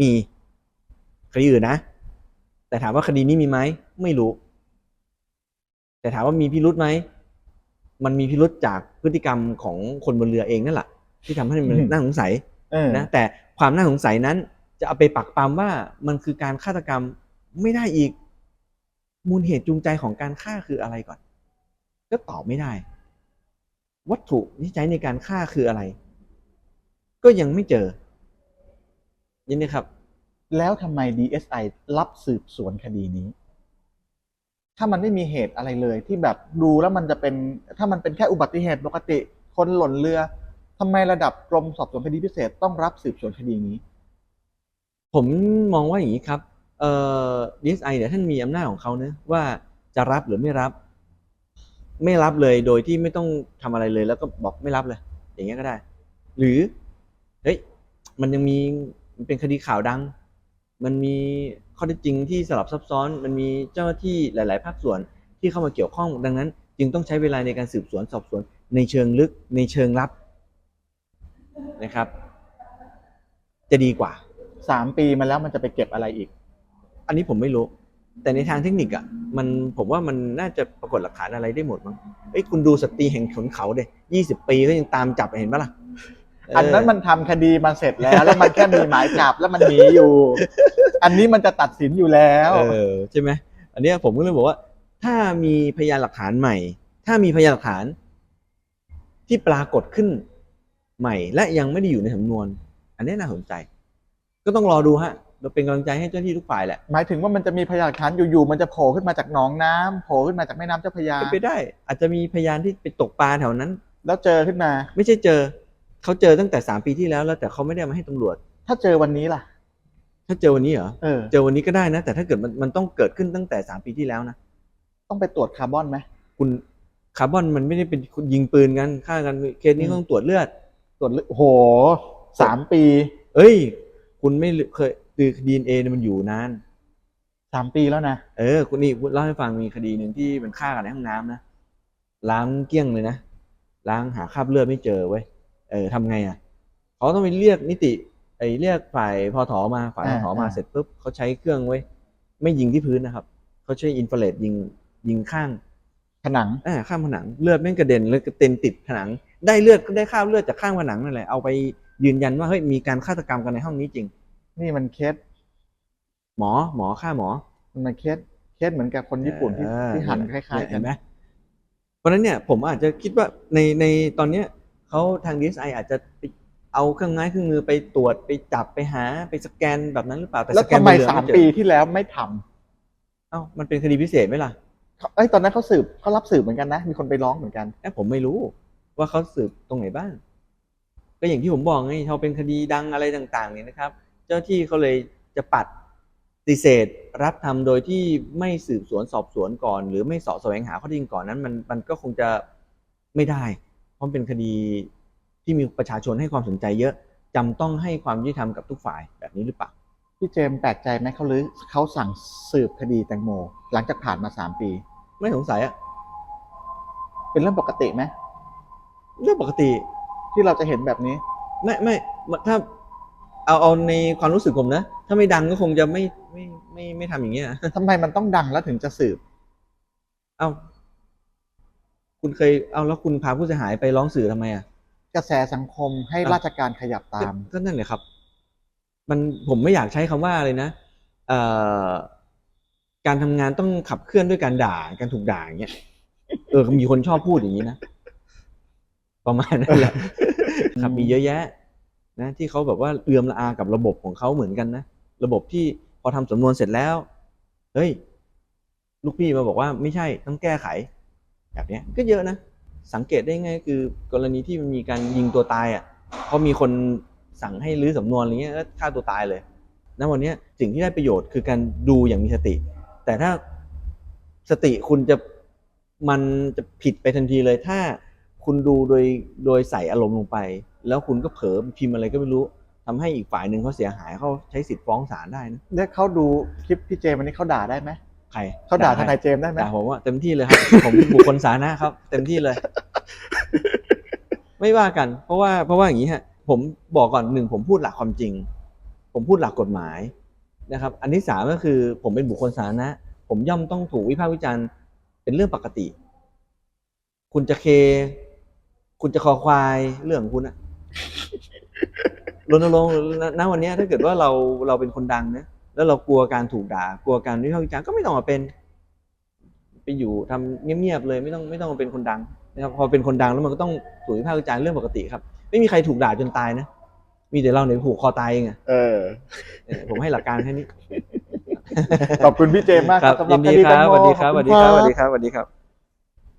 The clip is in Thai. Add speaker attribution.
Speaker 1: มีคดีอื่นนะ แต่ถามว่าคดีนี้มีไหมไม่รู้ แต่ถามว่ามีพิรุธไหมมันมีพิรุธจากพฤติกรรมของคนบนเรือเองนั่นแหละที่ทำให้มัน
Speaker 2: อืม
Speaker 1: น่าสงสัย
Speaker 2: เออ
Speaker 1: นะแต่ความน่าสงสัยนั้น จะเอาไปปักปามว่ามันคือการฆาตกรรมไม่ได้อีก มูลเหตุจูงใจของการฆ่าคืออะไรก่อน ก็ตอบไม่ได้ วัตถุที่ใช้ในการฆ่าคืออะไร ก็ยังไม่เจอ ยินดีครับ
Speaker 2: แล้วทำไม DSI รับสืบสวนคดีนี้ ถ้ามันไม่มีเหตุอะไรเลยที่แบบดูแล้วมันจะเป็น ถ้ามันเป็นแค่อุบัติเหตุปกติ คนหล่นเรือทำไมระดับกรมสอบสวนคดีพิเศษต้องรับสืบสวนคดีนี้
Speaker 1: ผมมองว่าอย่างนี้ครับเอ่อ DSI เนี่ยท่านมีอำนาจของเขาเนะว่าจะรับหรือไม่รับ ไม่รับเลยโดยที่ไม่ต้องทำอะไรเลย แล้วก็บอกไม่รับเลย อย่างเงี้ยก็ได้ หรือเฮ้ยมันยังมี มันเป็นคดีข่าวดัง มันมีข้อเท็จจริงที่สลับซับซ้อน มันมีเจ้าหน้าที่หลาย ๆ ภาคส่วนที่เข้ามาเกี่ยวข้อง ดังนั้น จึงต้องใช้เวลาในการสืบสวนสอบสวนในเชิงลึกในเชิงลับนะครับ จะดีกว่า
Speaker 2: สามปีมาแล้วมันจะไปเก็บอะไรอีก
Speaker 1: อันนี้ผมไม่รู้ แต่ในทางเทคนิคอะมันผมว่ามันน่าจะปรากฏหลักฐานอะไรได้หมดมั้งเอ้ยคุณดูสตรีแห่งขนเขาเด็ยี่สิบปีก็ยังตามจับเห็นปะล่ะเอั
Speaker 2: นนั้นมันทำคดีมาเสร็จแล้ว แล้วมันแค่มีหมายจับแล้วมันหนีอยู่ อันนี้มันจะตัดสินอยู่แล้ว
Speaker 1: เออใช่ไหมอันเนี้ยผมก็เลยบอกว่า ถ้ามีพยานหลักฐานใหม่ ถ้ามีพยานหลักฐาน ที่ปรากฏขึ้นใหม่ และยังไม่ได้อยู่ในสำนวน อันนี้น่าสนใจ ก็ต้องรอดูฮะเราเป็นกำลังใจให้เจ้าหน้าที่ทุกฝ่ายแหละ
Speaker 2: หมายถึงว่ามันจะมีพยานหลักฐานอยู่ๆ มันจะโผล่ขึ้นมาจากหนองน้ำโผล่ขึ้นมาจากแม่น้ำเจ้าพระยา
Speaker 1: เป็นไปได้ อาจจะมีพยานที่ไปตกปลาแถวนั้น
Speaker 2: แล้วเจอขึ้นมา
Speaker 1: ไม่ใช่เจอ เขาเจอตั้งแต่สามปีที่แล้วแล้วแต่เขาไม่ได้เอามาให้ตำรวจ
Speaker 2: ถ้าเจอวันนี้ล่ะ
Speaker 1: ถ้าเจอวันนี้เหรอ
Speaker 2: เออ
Speaker 1: เจอวันนี้ก็ได้นะ แต่ถ้าเกิดมันมันต้องเกิดขึ้นตั้งแต่สามปีที่แล้วนะ
Speaker 2: ต้องไปตรวจคาร์บอนไหม
Speaker 1: คุณคาร์บอนมันไม่ได้เป็นคุณยิงปืนกันฆ่ากันเคสนี้
Speaker 2: อืม
Speaker 1: ต้องตรวจเลือด
Speaker 2: ตรวจเลือดโอ้โหสามปี
Speaker 1: เอ้ย คุณไม่เคยคือดีเอ็นเอมันอยู่นาน
Speaker 2: สามปีแล้วนะ
Speaker 1: เออคุณนี่เล่าให้ฟังมีคดีหนึ่งที่มันฆ่ากันในห้องน้ำนะล้างเกลี้ยงเลยนะล้างหาคราบเลือดไม่เจอเว้ย เออทำไงอะเขาต้องไปเรียกนิติไอเรียกฝ่ายพอถอมาฝ่ายพอถอมา
Speaker 2: อ่า
Speaker 1: เสร็จปุ๊บเขาใช้เครื่องไว้ยไม่ยิงที่พื้นนะครับเขาใช้อินฟราเรดยิงยิงข้าง
Speaker 2: ผนัง
Speaker 1: อ่าข้างผนังเลือดแม่งกระเด็นเลยกระเด็นติดผนัง ได้เลือดก็ได้คราบเลือดจากข้างผนังนั่นแหละเอาไปยืนยันว่าเฮ้ยมีการฆาตกรรมกันในห้องนี้จริง
Speaker 2: นี่มันเคส
Speaker 1: หมอหมอฆ่าหมอ
Speaker 2: มันเคสเคสเหมือนกับคนญี่ปุ่นที่
Speaker 1: เออ
Speaker 2: ที่หันคล้ายๆกั
Speaker 1: เห็
Speaker 2: น
Speaker 1: นไหมเพราะฉะนั้นเนี่ยผมอาจจะคิดว่าในในตอนเนี้ย เขาทาง DSI อาจจะไปเอาเครื่องไม้เครื่องมือไปตรวจไปจับไปหาไปสแกนแบบนั้นหรือเปล่าแต่
Speaker 2: แล้ว
Speaker 1: สแกน
Speaker 2: ทำไม
Speaker 1: บนเรือ
Speaker 2: สาม
Speaker 1: ไเจอ
Speaker 2: ปีที่แล้วไม่ทำ
Speaker 1: เอ้ามันเป็นคดีพิเศษไหมล่ะ
Speaker 2: เขาเอ้ยตอนนั้นเขาสืบเขารับสืบเหมือนกันนะ มีคนไปร้องเหมือนกัน
Speaker 1: แต่ผมไม่รู้ ว่าเขาสืบตรงไหนบ้าง ก็อย่างที่ผมบอกไงเขาเป็นคดีดังอะไรต่างๆเนี่ยนะครับ เจ้าที่เขาเลยจะปัดปฏิเสธรับทำโดยที่ไม่สืบสวนสอบสวนก่อน หรือไม่เสาะแสวงหาข้อเท็จจริงก่อนนั้น มันมันก็คงจะไม่ได้เพ ราะมันเป็นคดีที่มีประชาชนให้ความสนใจเยอะจำต้องให้ความยุติธรรมกับทุกฝ่ายแบบนี้หรือเปล่า
Speaker 2: พี่เจมส์แปลกใจไหมเขาหรือเขาสั่งสืบคดีแตงโม หลังจากผ่านมาสามปี
Speaker 1: ไม่สงสัยอะ
Speaker 2: เป็นเรื่องปกติไหม
Speaker 1: เรื่องปกติ
Speaker 2: ที่เราจะเห็นแบบนี้
Speaker 1: ไม่ไม่ถ้าเอาเอาในความรู้สึกผมนะ ถ้าไม่ดังก็คงจะไม่ไม่ไม่ไม่ทำอย่างเงี้ย
Speaker 2: ทำไมมันต้องดังแล้วถึงจะสืบ
Speaker 1: เอา คุณเคยเอาแล้วคุณพาผู้เสียหายไปร้องสื่อทำไมอะ
Speaker 2: กระแสสังคมให้
Speaker 1: อะ
Speaker 2: ราชการขยับตาม
Speaker 1: ก็ก็นั่นแหละครับ มันผมไม่อยากใช้คำว่าเลยนะเอ่อการทำงานต้องขับเคลื่อนด้วยการด่าการถูกด่าอย่างเงี้ยเออมีคนชอบพูดอย่างนี้นะประมาณนั้นแหละครับมีเยอะแยะ นะ ที่เขาแบบว่าเอือมละอากับระบบของเขาเหมือนกันนะระบบที่พอทำสำนวนเสร็จแล้ว เฮ้ย ลูกพี่มาบอกว่าไม่ใช่ต้องแก้ไข แบบเนี้ยก็เยอะนะ สังเกตได้ง่ายคือกรณีที่มันมีการยิงตัวตายอะเพราะมีคนสั่งให้รื้อสำนวนอะไรเงี้ยก็ฆ่าตัวตายเลยณวันเนี้ยสิ่งที่ได้ประโยชน์คือการดูอย่างมีสติ แต่ถ้าสติคุณจะมันจะผิดไปทันทีเลย ถ้าคุณดูโดยโดยใส่อารมณ์ลงไป แล้วคุณก็เผลอพิมพ์อะไรก็ไม่รู้ทำให้อีกฝ่ายหนึ่งเขาเสียหายเขาใช้สิทธิ์ฟ้องศาลได้นะ
Speaker 2: เนี่ยเขาดูคลิปพี่เจมส์วันนี้เขาด่าได้ไหม
Speaker 1: ใคร
Speaker 2: เขาด่าท
Speaker 1: ใคร
Speaker 2: นายเจมส์ได้ไหม
Speaker 1: ด่าผมว่าเต็มที่เลยครับ ผมบุคคลสาธารณะครับ เต็มที่เลย ไม่ว่ากัน เพราะว่าเพราะว่าอย่างนี้ฮะ ผมบอกก่อนหนึ่งผมพูดหลักความจริง ผมพูดหลักกฎหมายนะครับ อันที่สามก็คือ ผมเป็นบุคคลสาธารณะ ผมย่อมต้องถูกวิพากษ์วิจารณ์เป็นเรื่องปกติ คุณจะเค คุณจะคอควายเรื่องของคุณอะรณรงค์ณณวันเนี้ยถ้าเกิดว่าเราเราเป็นคนดังนะ แล้วเรากลัวการถูกด่า กลัวการวิพากษ์วิจารณ์ก็ไม่ต้องมาเป็น ไปอยู่ทำเงียบๆเลยไม่ต้องไม่ต้องมาเป็นคนดังนะครับพอเป็นคนดังแล้วมันก็ต้องถูกวิพากษ์วิจารณ์เรื่องปกติครับ ไม่มีใครถูกด่าจนตายนะมีแต่เราเนี่ยผูกคอตายเองอะ
Speaker 2: เออ
Speaker 1: เออผมให้หลักการแค่นี้
Speaker 2: ขอบคุณพี่เจมส์มาก
Speaker 1: ครับ
Speaker 2: สำหรั
Speaker 1: ยิ
Speaker 2: บ
Speaker 1: น
Speaker 2: ค
Speaker 1: ดี
Speaker 2: ดี
Speaker 1: ค
Speaker 2: แต
Speaker 1: รั
Speaker 2: ง
Speaker 1: บ
Speaker 2: โม
Speaker 1: สวัสดีครับ
Speaker 2: ข
Speaker 1: ส
Speaker 2: อ
Speaker 1: วัส
Speaker 2: ณ
Speaker 1: ดีครับสวัสดีครับสวัสดีครับ